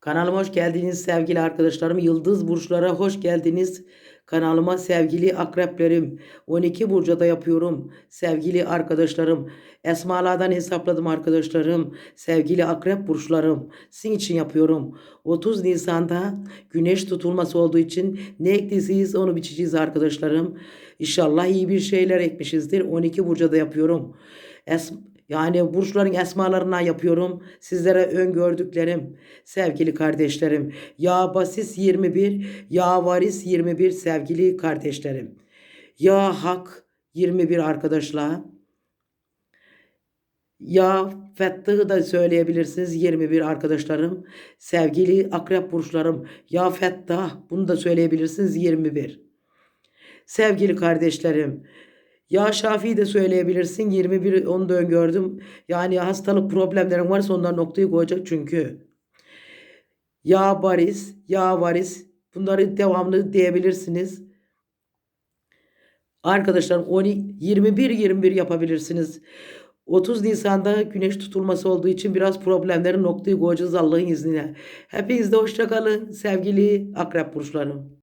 Kanalıma hoş geldiniz sevgili arkadaşlarım. Yıldız burçlara hoş geldiniz. Kanalıma sevgili akreplerim. 12 burcada yapıyorum. Sevgili arkadaşlarım. Esmalardan hesapladım arkadaşlarım. Sevgili akrep burçlarım. Sizin için yapıyorum. 30 Nisan'da güneş tutulması olduğu için ne ektiyseyiz onu biçeceğiz arkadaşlarım. İnşallah iyi bir şeyler ekmişizdir. 12 burcada yapıyorum. Es yani burçların esmalarına yapıyorum. Sizlere öngördüklerim, sevgili kardeşlerim. Ya Basis 21, Ya Varis 21 sevgili kardeşlerim. Ya Hak 21 arkadaşlar. Ya Fettah'ı da söyleyebilirsiniz 21 arkadaşlarım. Sevgili akrep burçlarım. Ya Fettah bunu da söyleyebilirsiniz 21. Sevgili kardeşlerim. Ya Şafi'yi de söyleyebilirsin. 21 onu da öngördüm. Yani hastalık problemlerin varsa ondan noktayı koyacak çünkü. Ya Baris, Ya Varis bunları devamlı diyebilirsiniz. Arkadaşlar 12 21 21 yapabilirsiniz. 30 Nisan'da güneş tutulması olduğu için biraz problemlerin noktayı koyacağız Allah'ın izniyle. Hepiniz de hoşça kalın sevgili akrep burçlarım.